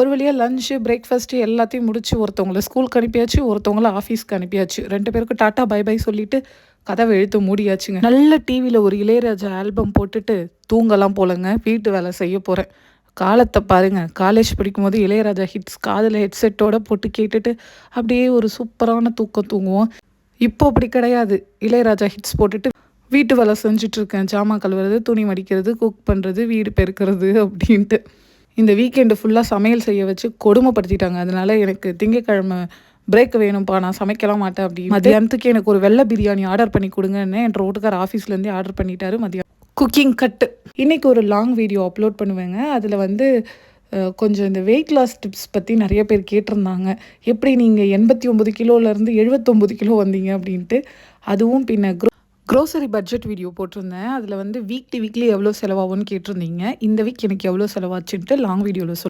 ஒரு வழியாக lunch breakfast எல்லாத்தையும் முடிச்சு ஒருத்தவங்கள ஸ்கூலுக்கு அனுப்பியாச்சு ஒருத்தவங்கள ஆஃபீஸ்க்கு அனுப்பியாச்சு. ரெண்டு பேருக்கும் டாட்டா பை பை சொல்லிட்டு கதவை எழுத்து மூடியாச்சுங்க. நல்ல டிவியில் ஒரு இளையராஜா ஆல்பம் போட்டுட்டு தூங்கலாம் போலங்க. வீட்டு வேலை செய்ய போகிறேன் காலத்தை பாருங்க. காலேஜ் படிக்கும்போது இளையராஜா ஹிட்ஸ் காதில் ஹெட்செட்டோட போட்டு கேட்டுட்டு அப்படியே ஒரு சூப்பரான தூக்கம் தூங்குவோம். இப்போ அப்படி கிடையாது. இளையராஜா ஹிட்ஸ் போட்டுட்டு வீட்டு வேலை செஞ்சிட்ருக்கேன் ஜாமான் கழுவுறது துணி மடிக்கிறது குக் பண்ணுறது வீடு பெருக்கிறது அப்படின்ட்டு. இந்த வீக்கெண்டு ஃபுல்லாக சமையல் செய்ய வச்சு கொடுமைப்படுத்திட்டாங்க. அதனால் எனக்கு திங்கக்கிழமை பிரேக் வேணும்ப்பா நான் சமைக்கலாம் மாட்டேன் அப்படின்னு. மதியானத்துக்கு எனக்கு ஒரு வெள்ளை பிரியாணி ஆர்டர் பண்ணி கொடுங்கன்னு என் ரோட்டுக்கார் ஆஃபீஸ்லேருந்தே ஆர்டர் பண்ணிட்டாரு மதியம் குக்கிங் கட்டு இன்றைக்கி ஒரு லாங் வீடியோ அப்லோட் பண்ணுவேங்க. அதில் வந்து கொஞ்சம் இந்த வெயிட் லாஸ் டிப்ஸ் பற்றி நிறைய பேர் கேட்டிருந்தாங்க. எப்படி நீங்கள் எண்பத்தி ஒம்பது கிலோலேருந்து எழுபத்தொம்பது கிலோ வந்தீங்க அப்படின்ட்டு. அதுவும் பின்ன குரூப் க்ரோசரி பட்ஜெட் வீடியோ போட்டிருந்தேன். அதில் வந்து வீக்லி வீக்லி எவ்வளோ செலவாகும்னு கேட்டிருந்தீங்க. இந்த வீக் எனக்கு எவ்வளோ செலவாச்சுன்ட்டு லாங் வீடியோவில் சொல்